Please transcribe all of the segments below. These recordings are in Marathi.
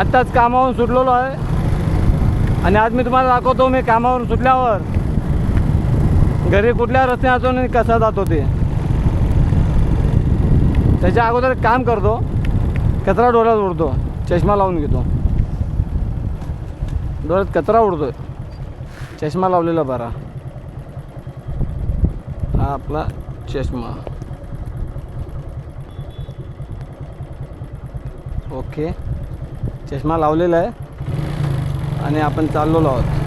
आत्ताच कामावरून सुटलेलो आहे. आणि आज मी तुम्हाला दाखवतो मी कामावरून सुटल्यावर. घरी कुठल्या रस्त्यातून आणि कसा जातो ते. त्याच्या अगोदर एक काम करतो कचरा डोळ्यात उडतो चष्मा लावून घेतो. डोळ्यात कचरा उडतो चष्मा लावलेला बरा. हा आपला चष्मा. ओके. चष्मा लावलेला आहे आणि आपण चाललेलो आहोत.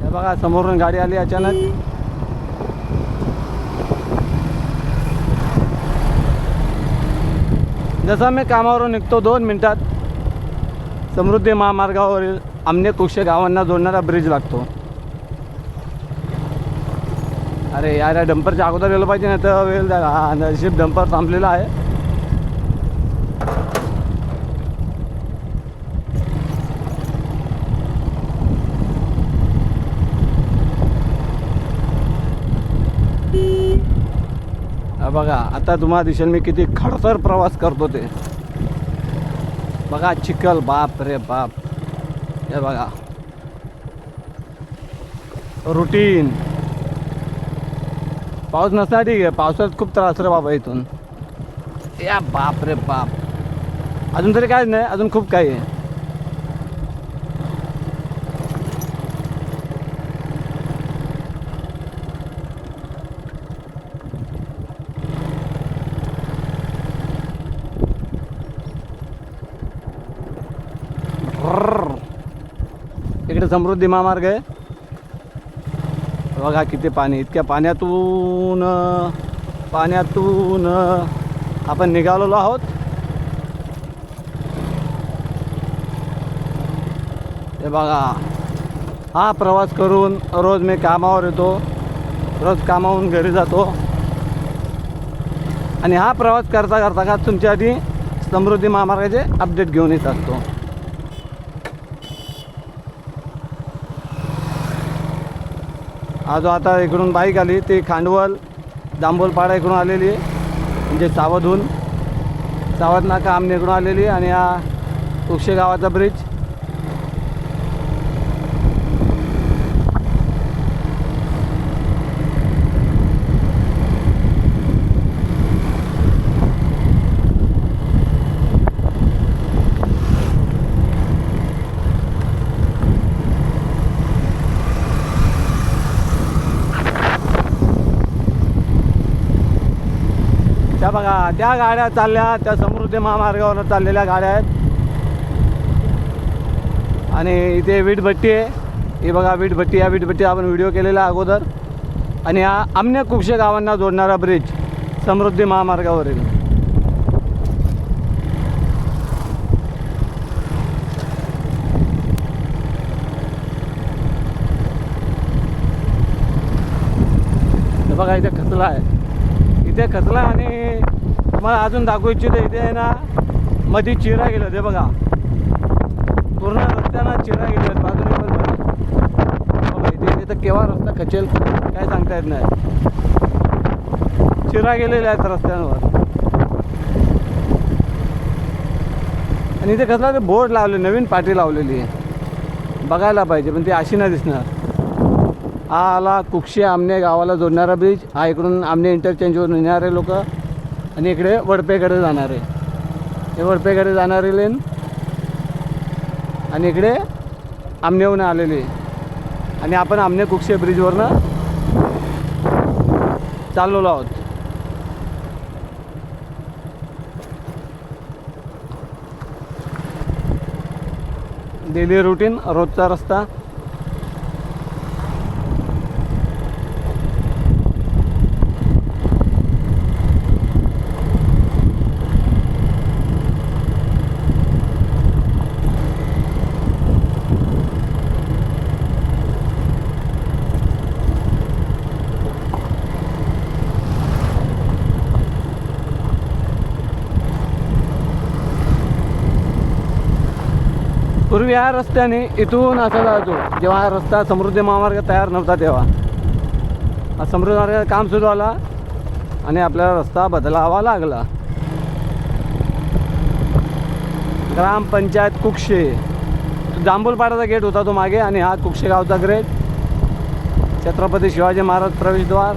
हे बघा समोरून गाडी आली अचानक. जसा मी कामावरून निघतो दोन मिनिटात. समृद्धी महामार्गावरील आमने कुक्षे गावांना जोडणारा ब्रिज लागतो. अरे यार या डंपरच्या अगोदर गेलं पाहिजे नाही तर वेळ झाला नशीब डंपर थांबलेला आहे. बघा आता तुम्हाला दिसेल मी किती खडतर प्रवास करतो ते. बघा चिखल बाप रे बाप. हे बघा. रुटीन पाऊस नसला ठीक आहे. पावसात खूप त्रास रे बाबा इथून. या बाप रे बाप. अजून तरी काय नाही अजून खूप काही आहे. इकडे समृद्धी महामार्ग आहे. बघा किती पाणी इतक्या पाण्यातून पाण्यातून आपण निघालेलो आहोत. हे बघा हा प्रवास करून रोज मी कामावर येतो. रोज कामावरून घरी जातो. आणि हा प्रवास करता करता का तुमच्या आधी समृद्धी महामार्गाचे अपडेट घेऊन येत असतो. हा जो आता इकडून बाईक आली ती खांडवल जांभूलपाडा इकडून आलेली आहे म्हणजे सावधहून सावध नाका आमने इकडून आलेली आणि हा उक्षे गावाचा ब्रिज त्या गाड्या चालल्या त्या समृद्धी महामार्गावर चाललेल्या गाड्या आहेत. आणि इथे वीटभट्टी आहे. ही बघा वीटभट्टी या वीटभट्टी आपण व्हिडिओ केलेला अगोदर. आणि हा आमने कुक्षे गावांना जोडणारा ब्रिज समृद्धी महामार्गावरील. बघा इथे खचला आहे. इथे खचला आणि तुम्हाला अजून दाखवू इच्छितो इथे आहे ना मध्ये चिरा गेलं ते बघा. पूर्ण रस्त्यानं चिरा गेले आहेत बाजूने पण बघा. हो इथे इथे तर केव्हा रस्ता खचेल काय सांगता येत नाही. चिरा गेलेल्या आहेत रस्त्यांवर. आणि इथे कसला ते बोर्ड लावले नवीन पाटी लावलेली आहे. बघायला पाहिजे पण ती अशी नाही दिसणार. हा आला कुक्षी आमने गावाला जोडणारा ब्रिज हा इकडून आमने इंटरचेंजवर येणारे लोक. आणि इकडे वडपेकडे जाणारे. हे वडपेकडे जाणारे लेन आणि इकडे आमनेहून आलेले. आणि आपण आमने कुक्षे ब्रिजवरनं चाललेलो आहोत. डेली रुटीन रोजचा रस्ता पूर्वी या रस्त्याने इथून असा जायचो. जेव्हा हा रस्ता समृद्धी महामार्ग तयार नव्हता तेव्हा. हा समृद्धी मार्गाचं काम सुरू आला आणि आपल्याला रस्ता बदलावा लागला. ग्रामपंचायत कुक्षे. जांभूलपाड्याचा गेट होता तो मागे आणि हा कुक्षे गावचा ग्रेट. छत्रपती शिवाजी महाराज प्रवेशद्वार.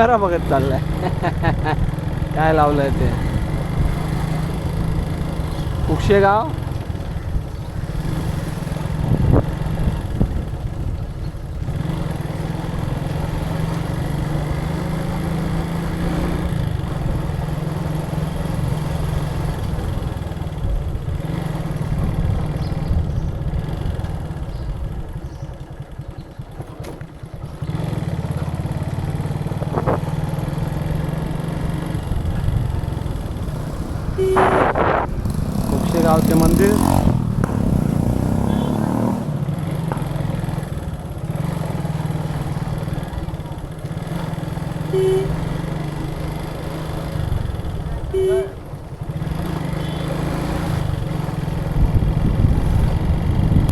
कॅमेरा बघत चाललाय. काय लावलंय ते? कुक्षे गाव कुक्षे गावचे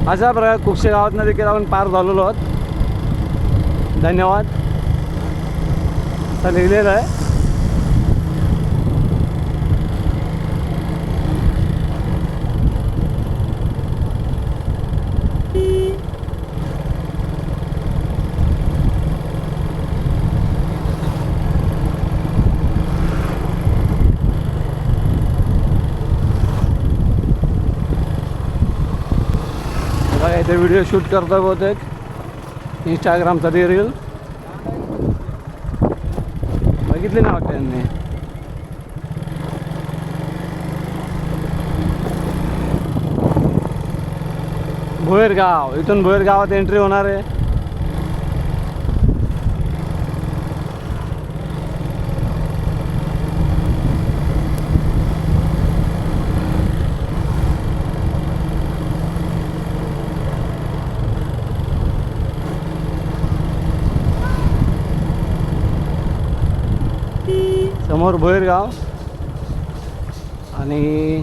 अशा प्रकारे कुक्षे गावातनं देखील आपण पार झालेलो आहोत. धन्यवाद. असं लिहिलेलं आहे बघा इथे व्हिडिओ शूट करतो बहुतेक. इंस्टाग्रामसाठी रील बघितली ना वाटतं यांनी भोयर गाव इथून भोयर गावात एंट्री होणार आहे. समोर भोईरगाव आणि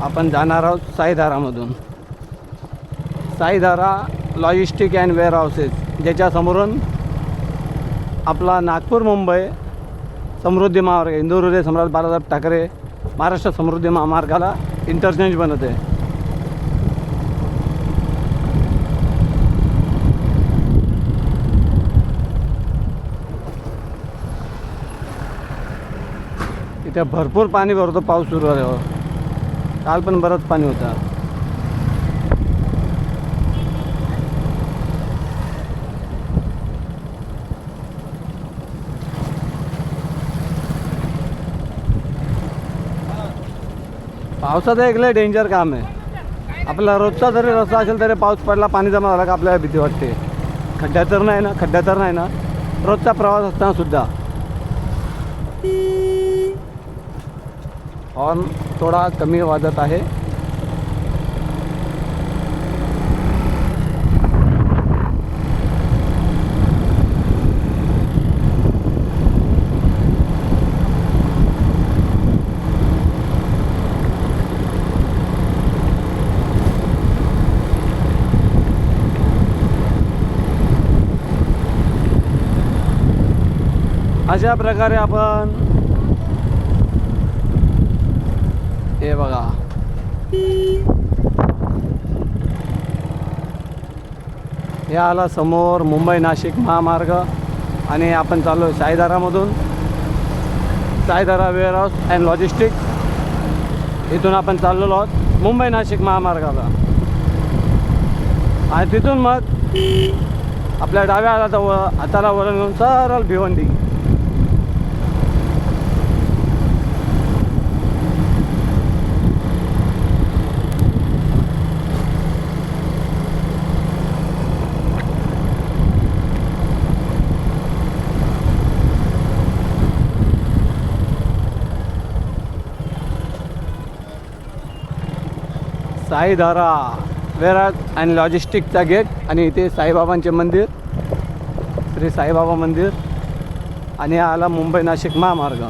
आपण जाणार आहोत साईधारामधून. Saidhara logistic and warehouses ज्याच्यासमोरून आपला नागपूर मुंबई समृद्धी महामार्ग इंदूर हृदय सम्राट बाळासाहेब ठाकरे महाराष्ट्र समृद्धी महामार्गाला इंटरचेंज बनत आहे इथे भरपूर पाणी भरतो पाऊस सुरू झाल्यावर. काल पण बरंच पाणी होतं. पावसात एक लय डेंजर काम आहे. आपला रोजचा जरी रस्ता असेल तरी पाऊस पडला पाणी जमा झाला का आपल्याला भीती वाटते. खड्ड्या तर नाही ना खड्ड्या तर नाही ना. रोजचा प्रवास असताना सुद्धा. हॉर्न थोडा कमी वाजत आहे. अशा प्रकारे आपण हे बघा हे आला समोर मुंबई नाशिक महामार्ग आणि आपण चाललो आहे साईदारामधून Saidhara warehouse and logistic इथून आपण चाललेलो आहोत मुंबई नाशिक महामार्गाला. आणि तिथून मग आपल्या डाव्या हाताला व हाताला वळण घेऊन सरळ भिवंडी. साईधारा वेराज आणि लॉजिस्टिकचा गेट आणि इथे साईबाबांचे मंदिर श्री साईबाबा मंदिर आणि हा आला मुंबई नाशिक महामार्ग.